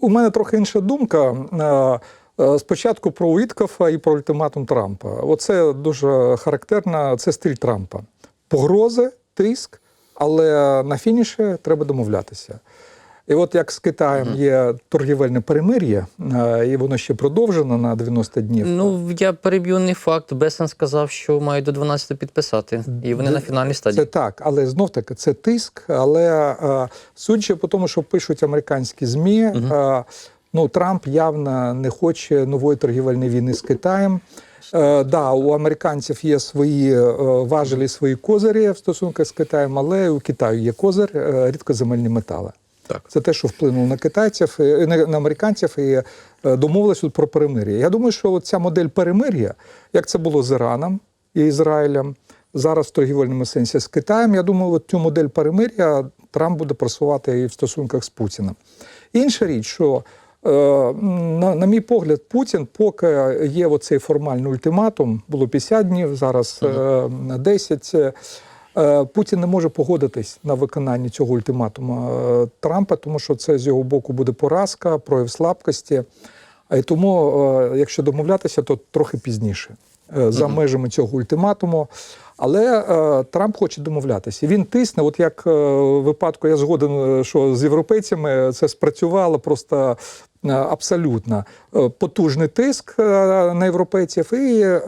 у мене трохи інша думка. Е, е, Спочатку про Уіткофа і про ультиматум Трампа. Оце дуже характерно, це стиль Трампа. Погрози, тиск, але на фініші треба домовлятися. І от як з Китаєм є торгівельне перемир'я, і воно ще продовжено на 90 днів. Ну, я переб'ю не факт. Бесен сказав, що мають до 12 підписати. І вони на фінальній Це так, але знов таки це тиск. Але судячи по тому, що пишуть американські змі, е, ну Трамп явно не хоче нової торгівельної війни з Китаєм. Е, да, у американців є свої е, важелі, свої козирі в стосунках з Китаєм, але у Китаю є козир е, рідкоземельні метали. Так. Це те, що вплинуло на китайців, е, на американців і е, домовились тут про перемир'я. Я думаю, що ця модель перемир'я, як це було з Іраном і Ізраїлем, зараз в торгівельному сенсі з Китаєм, я думаю, от цю модель перемир'я Трамп буде просувати і в стосунках з Путіним. Інша річ, що е, на, на мій погляд, Путін, поки є оцей формальний ультиматум, було 50 днів, зараз е, 10. Е, Е, Путін не може погодитись на виконання цього ультиматуму е, Трампа, тому що це з його боку буде поразка, прояв слабкості. А й тому, е, якщо домовлятися, то трохи пізніше е, за межами цього ультиматуму. Але е, Трамп хоче домовлятися. Він тисне, от як е, в випадку, я згоден, е, що з європейцями це спрацювало просто е, абсолютно Е, потужний тиск е, на європейців, і е,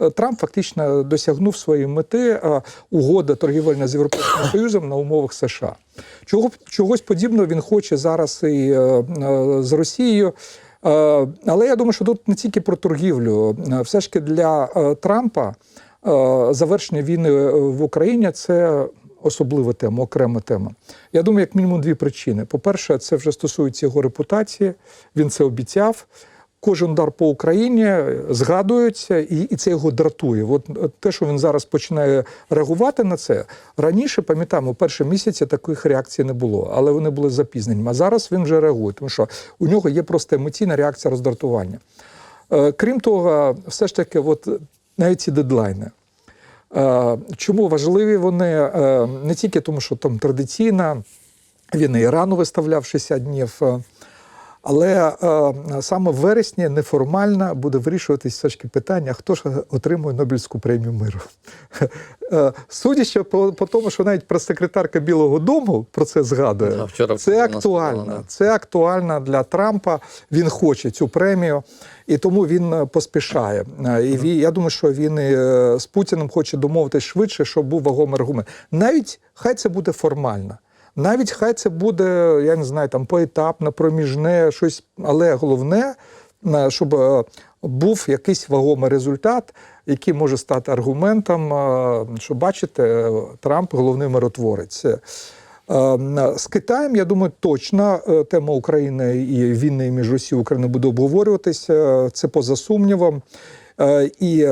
е, Трамп фактично досягнув своєї мети е, угода торгівельна з Європейським Союзом на умовах США. Чого чогось подібного він хоче зараз і е, е, з Росією. Е, Але я думаю, що тут не тільки про торгівлю. Е, Все ж таки для е, Трампа е, завершення війни в Україні це особлива тема, окрема тема. Я думаю, як мінімум дві причини. По-перше, це вже стосується його репутації. Він це обіцяв. Кожен удар по Україні згадується, і, і це його дратує. От те, що він зараз починає реагувати на це раніше, пам'ятаємо, перші місяці таких реакцій не було, але вони були запізнені. А зараз він вже реагує, тому що у нього є просто емоційна реакція роздратування. Е, Крім того, все ж таки, от навіть ці дедлайни. Е, Чому важливі вони? Е, не тільки тому, що там традиційна він і Ірану виставляв 60 днів, е, але е, саме в вересні неформально буде вирішуватись все ж таки питання, хто ж отримує Нобелівську премію миру. Е, Судячи по, по тому, що навіть прес-секретарка Білого Дому про це згадує, Да, вчора це актуально. сказала, да. Це актуально для Трампа. Він хоче цю премію, і тому він е, поспішає. Е, І він, я думаю, що він і з Путіним хоче домовитись швидше, щоб був вагомий аргумент. Навіть хай це буде формально. Навіть хай це буде, я не знаю, там поетапно, проміжне, щось, але головне, е, щоб е, був якийсь вагомий результат, який може стати аргументом, е, що бачите, Трамп головний миротворець. З Китаєм, я думаю, точно тема України і війни між Росією і Україною буде обговорюватися. Це поза сумнівом. І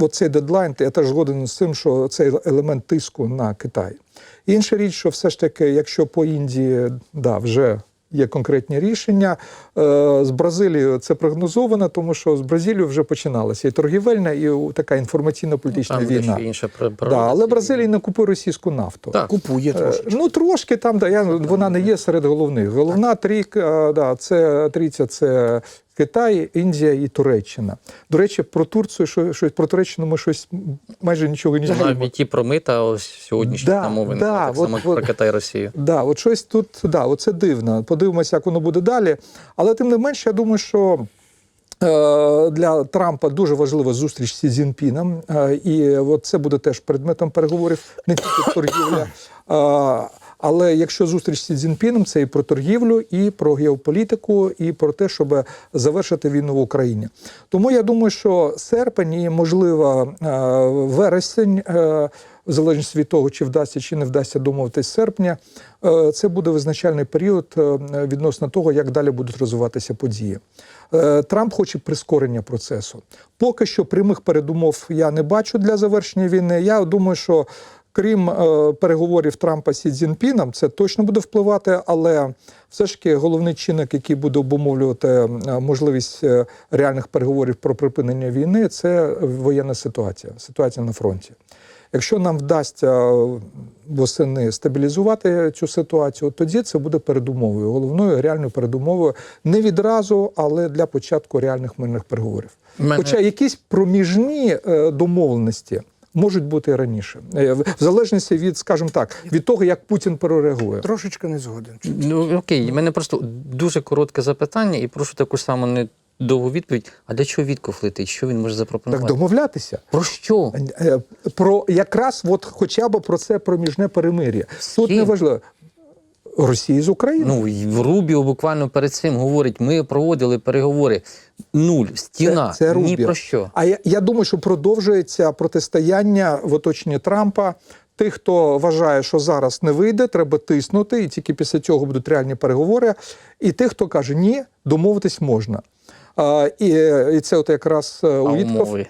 оцей дедлайн, я теж згоден з тим, що це елемент тиску на Китай. Інша річ, що все ж таки, якщо по Індії да, вже є конкретні рішення, е, з Бразилією це прогнозовано, тому що з Бразилією вже починалася і торгівельна, і така інформаційно-політична Там війна. інша при- Да, але Бразилія не купує російську нафту. Так. Купує Е, трошки. Ну трошки там, да, я, вона не є серед головних. Головна трійка, да, це трійця це Китай, Індія і Туреччина. До речі, про Турцію, що, що про Туреччину ми щось майже нічого не знаємо. Навіть і про мита ось сьогоднішні Да, намовини, да, так от- само от- про Китай Росію. Да, от щось тут, да, оце дивно. Подивимося, як воно буде далі. Але тим не менше, я думаю, що. е, Для Трампа дуже важлива зустріч з Сі Цзіньпіном, е, і от це буде теж предметом переговорів не тільки торгівля. Але якщо зустріч з Цзіньпіном, це і про торгівлю, і про геополітику, і про те, щоб завершити війну в Україні. Тому я думаю, що серпень і можливо е, вересень. е, в залежності від того, чи вдасться чи не вдасться домовитись серпня, е, це буде визначальний період відносно того, як далі будуть розвиватися події. Трамп хоче прискорення процесу. Поки що прямих передумов я не бачу для завершення війни. Я думаю, що крім е, переговорів Трампа Сі Цзіньпіном, це точно буде впливати, але все ж таки головний чинник, який буде обумовлювати е, можливість е, реальних переговорів про припинення війни, це воєнна ситуація, ситуація на фронті. Якщо нам вдасться восени стабілізувати цю ситуацію, тоді це буде передумовою, головною реальною передумовою не відразу, але для початку реальних мирних переговорів. Мене- Хоча якісь проміжні е, домовленості можуть бути раніше, Е, в залежності від, скажімо так, від того, як Путін перереагує. Трошечки не згоден. Ну окей, в мене просто дуже коротке запитання, і прошу таку саму не довгу відповідь. А для чого Вітков летить? Що він може Так запропонувати? домовлятися. Про що? Е, Про якраз от хоча б про це проміжне перемир'я. Тут не важливо. Росії з Україною. Ну, і Рубіо буквально перед цим говорить: ми проводили переговори. Нуль, стіна, Це, це ні про що. А я, я думаю, що продовжується протистояння в оточенні Трампа. Тих, хто вважає, що зараз не вийде, треба тиснути, і тільки після цього будуть реальні переговори. І тих, хто каже, ні, домовитись можна. А, і, і це от якраз е, у Вітков. умови?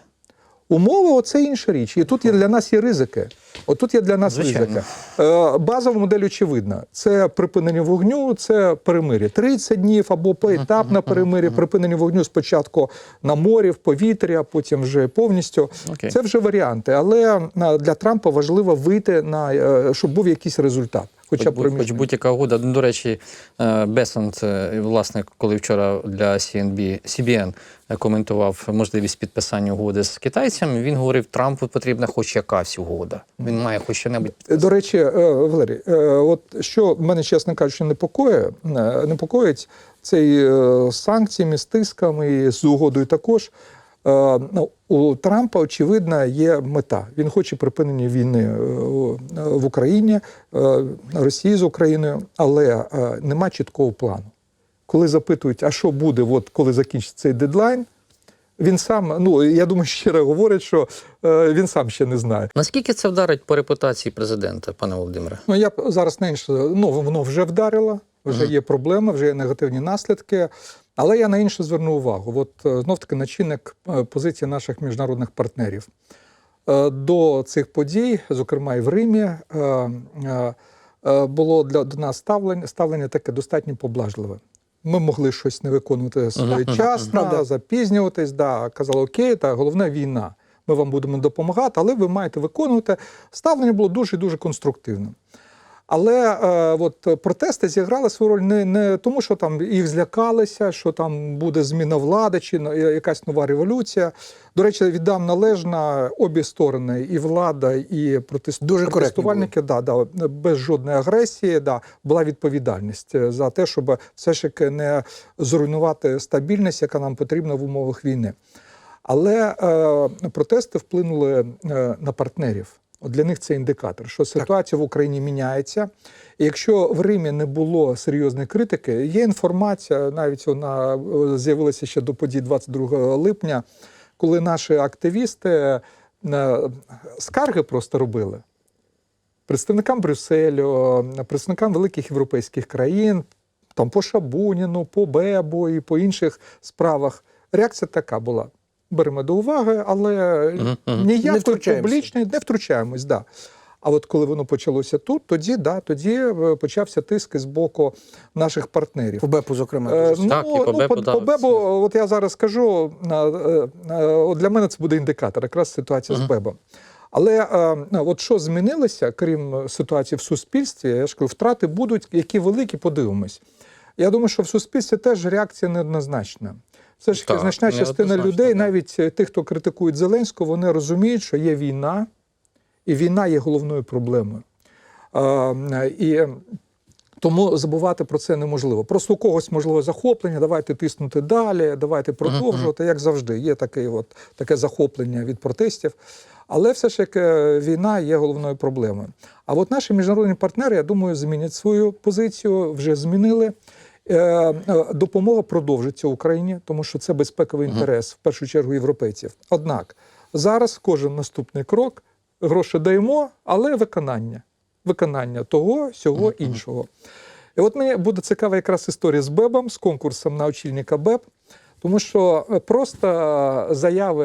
Умови оце інша річ. І тут є для нас є ризики. Отут є для нас Звичайно. ризики. Е, базова модель очевидна: це припинення вогню, це перемир'я. 30 днів або поетапне перемир'я, припинення вогню спочатку на морі, в повітря, потім вже повністю. Окей. Це вже варіанти. Але е, для Трампа важливо вийти на е, щоб був якийсь результат. Хоча Хоч, б хоч будь-яка угода. Ну, До речі, е, Бесант, е, власне, коли вчора для CNB, CBN коментував можливість підписання угоди з китайцями, він говорив, Трампу потрібна хоч якась угода. Він має хоч що-небудь. До речі, е, Валерій, е, от що мене, чесно кажучи, непокоїть, е, непокоїть це і е, з санкціями, з тисками, і з угодою також. Е, Ну, у Трампа, очевидно, є мета. Він хоче припинення війни е, в Україні, е, Росії з Україною, але е, нема чіткого плану. Коли запитують, а що буде, от коли закінчиться цей дедлайн, він сам, ну я думаю, щиро говорить, що е, він сам ще не знає. Наскільки це вдарить по репутації президента, пане Володимире? Ну я зараз на інше, ну воно вже вдарило, вже є проблеми, вже є негативні наслідки. Але я на інше зверну увагу. От знов таки начинник е, позиції наших міжнародних партнерів. Е, До цих подій, зокрема і в Римі, е, е, е, було для до нас ставлення, ставлення таке достатньо поблажливе. Ми могли щось не виконувати своєчасно, Правда. запізнюватись, да, казали, окей, та головне війна. Ми вам будемо допомагати, але ви маєте виконувати. Ставлення було дуже дуже конструктивним. Але е, от протести зіграли свою роль не, не тому, що там їх злякалися, що там буде зміна влади чи якась нова революція. До речі, віддам належна обі сторони, і влада, і протест... Дуже протестувальники, да, да, без жодної агресії, да, була відповідальність е, за те, щоб все ж таки не зруйнувати стабільність, яка нам потрібна в умовах війни. Але е, протести вплинули е, на партнерів. От для них це індикатор, що ситуація в Україні міняється. І якщо в Римі не було серйозної критики, є інформація, навіть вона е, з'явилася ще до подій 22 липня, коли наші активісти е, скарги просто робили представникам Брюсселю, представникам великих європейських країн, там по Шабуніну, по Бебу і по інших справах. Реакція така була. Беремо до уваги, але Мгм, мгм. Не ніякої публічної не втручаємось. Да. А от коли воно почалося тут, тоді да, тоді е, почався тиск з боку наших партнерів. По БЕПу, зокрема. Е, дуже. Так, і по ну, Бебу, по, да, по Бебу, це- от я зараз скажу, е, от для мене це буде індикатор, якраз ситуація з Бебом. Але е, от що змінилося, крім ситуації в суспільстві, я ж кажу, втрати будуть, які великі, подивимось. Я думаю, що в суспільстві теж реакція неоднозначна. Все ж таки, Так, значна частина людей, так. навіть е, тих, хто критикують Зеленського, вони розуміють, що є війна, і війна є головною проблемою. Е, і тому забувати про це неможливо. Просто у когось можливо захоплення, давайте тиснути далі, давайте продовжувати, як завжди. Є таке, от, таке захоплення від протестів. Але все ж таки війна є головною проблемою. А от наші міжнародні партнери, я думаю, змінять свою позицію, вже змінили. Е, е, Допомога продовжиться Україні, тому що це безпековий інтерес, в першу чергу, європейців. Однак зараз кожен наступний крок гроші даємо, але виконання. Виконання того, сього, іншого. І от мені буде цікава якраз історія з Бебом, з конкурсом на очільника Беб. Тому що е, просто заяви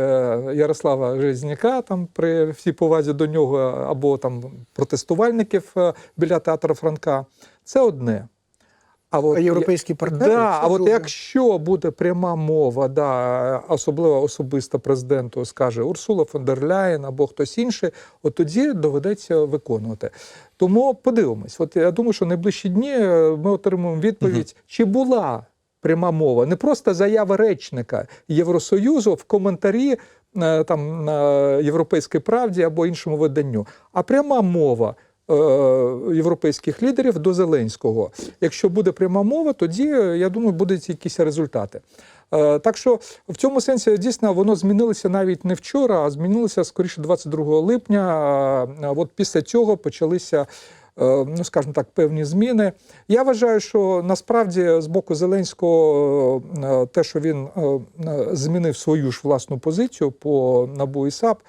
Ярослава Железняка, там при всій повазі до нього, або там протестувальників біля театру Франка, це одне. А от європейські партнери Да, а от якщо буде пряма мова, да, особливо особисто президенту скаже Урсула фон дер Ляєн або хтось інший, от тоді доведеться виконувати. Тому подивимось. От я думаю, що найближчі дні е, ми отримаємо відповідь, чи була пряма мова, не просто заява речника Євросоюзу в коментарі е, там на Європейській правді або іншому виданню, а пряма мова. Е, Європейських лідерів до Зеленського. Якщо буде пряма мова, тоді е, я думаю, будуть якісь результати. Е, Так що в цьому сенсі дійсно воно змінилося навіть не вчора, а змінилося скоріше 22 липня. От після цього почалися. Ну, скажімо так, певні зміни. Я вважаю, що насправді з боку Зеленського те, що він змінив свою ж власну позицію по НАБУ і САП,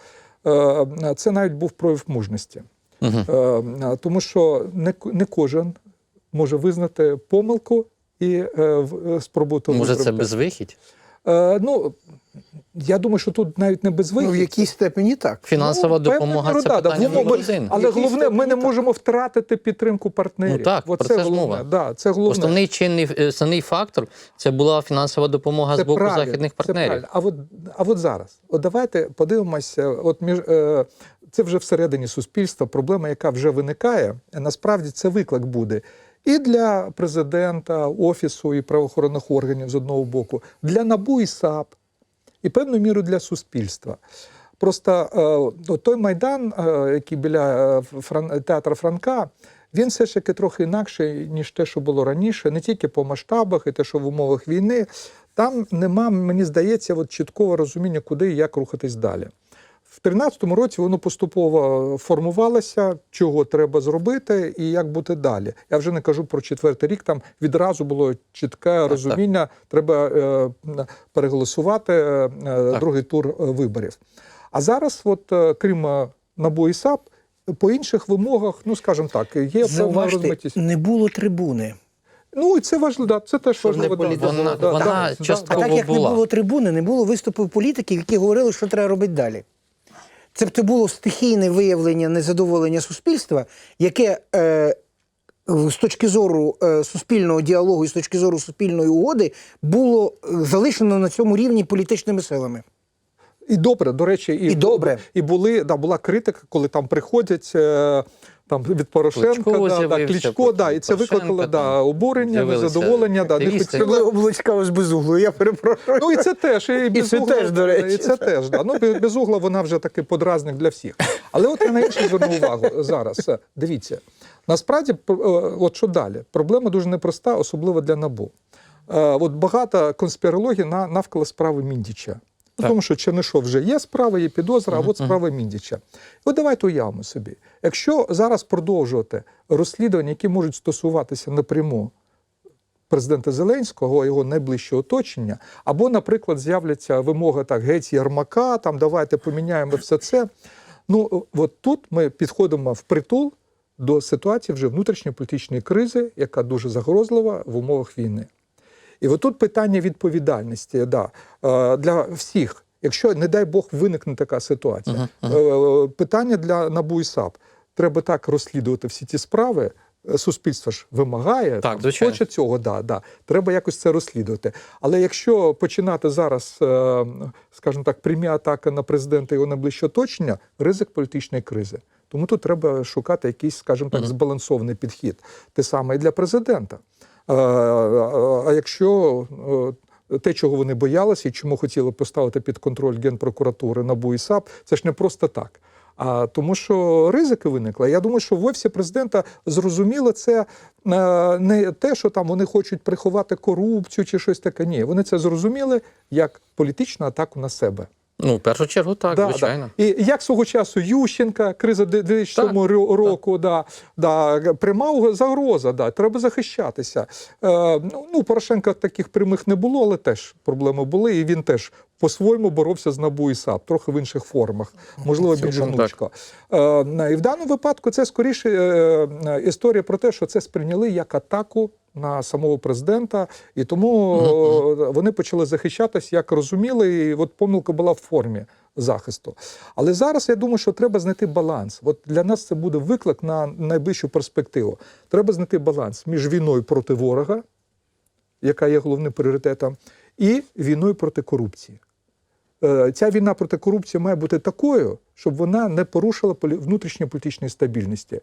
це навіть був прояв мужності. Е, Тому що не, не кожен може визнати помилку і е, в- е, спробувати Може, це безвихідь? Е, ну, я думаю, що тут навіть не безвихідь. Ну, в якійсь степені так. Фінансова Ну, допомога це да, да, питання в один. Але головне, ми не степені можемо втратити підтримку партнерів. Ну так, От про це це ж головне. мова. Да, це головне. Основний чинний основний фактор це була фінансова допомога з боку правильно, західних це партнерів. правильно. А от, а от зараз, от давайте подивимося, от між е, це вже всередині суспільства, проблема, яка вже виникає. Насправді це виклик буде і для президента, офісу і правоохоронних органів з одного боку, для НАБУ і САП, і певною мірою для суспільства. Просто е, той майдан, е, який біля е, театра Франка, він все ж таки трохи інакший, ніж те, що було раніше, не тільки по масштабах і те, що в умовах війни. Там нема, мені здається, от чіткого розуміння, куди і як рухатись далі. В 2013 році воно поступово формувалося, чого треба зробити і як бути далі. Я вже не кажу про четвертий рік. Там відразу було чітке розуміння, треба е, переголосувати е, е, другий тур е, виборів. А зараз, от е, крім НАБУ і САП, по інших вимогах, ну скажімо так, є певна розмитість. не було трибуни. Ну і це важливо, да, це теж важливо. да, політизувати. да, Вона да, да, частково А так як була. не було трибуни, не було виступів політиків, які говорили, що треба робити далі. Це було стихійне виявлення незадоволення суспільства, яке е, з точки зору е, суспільного діалогу і з точки зору суспільної угоди було е, залишено на цьому рівні політичними силами. І добре, до речі, і, І добре. І були, да, була критика, коли там приходять е, там, від Порошенка, Кличко да, да, Кличко, да, і це викликало да, обурення, незадоволення. Да, не хотіли. облачка ось без углу, я перепрошую. Ну і це теж, і, без це угла, теж, до речі. І це теж, да. Ну, без, угла вона вже такий подразник для всіх. Але от я на інше зверну увагу зараз. Дивіться, насправді, е, от що далі? Проблема дуже непроста, особливо для НАБУ. Е, От багато конспірології на, навколо справи Міндіча. Ну, Тому що Чернишов вже є справа, є підозра, а от справа Міндіча. От давайте уявимо собі, якщо зараз продовжувати розслідування, які можуть стосуватися напряму президента Зеленського, його найближче оточення, або, наприклад, з'являться вимоги так, геть Єрмака, там давайте поміняємо все це. Ну, от тут ми підходимо в притул до ситуації вже внутрішньополітичної кризи, яка дуже загрозлива в умовах війни. І отут питання відповідальності да, е, для всіх. Якщо, не дай Бог, виникне така ситуація, Е, питання для НАБУ і САП. Треба так розслідувати всі ті справи. Е, Суспільство ж вимагає, Так, там, хоче цього, да, да. треба якось це розслідувати. Але якщо починати зараз, е, скажімо так, прямі атаки на президента і його найближче оточення, ризик політичної кризи. Тому тут треба шукати якийсь, скажімо так, збалансований підхід. Те саме і для президента. А якщо е, те, чого вони боялися і чому хотіли поставити під контроль Генпрокуратури НАБУ і САП, це ж не просто так. А тому, що ризики виникли. Я думаю, що в офісі президента зрозуміло це е, не те, що там вони хочуть приховати корупцію чи щось таке. Ні, вони це зрозуміли як політичну атаку на себе. Ну, в першу чергу, так, Да, звичайно. Да. І як свого часу Ющенка, криза 2007 ро- року, да, да, пряма загроза, да, треба захищатися. Е, ну, Порошенка таких прямих не було, але теж проблеми були, і він теж по-своєму боровся з НАБУ і САП, трохи в інших формах, можливо, більш так. гнучко. Е, і в даному випадку це скоріше е, е, історія про те, що це сприйняли як атаку на самого президента, і тому е, вони почали захищатись, як розуміли, і от помилка була в формі захисту. Але зараз я думаю, що треба знайти баланс. От для нас це буде виклик на найближчу перспективу. Треба знайти баланс між війною проти ворога яка є головним пріоритетом, і війною проти корупції. Е, Ця війна проти корупції має бути такою, щоб вона не порушила внутрішньої політичної стабільності.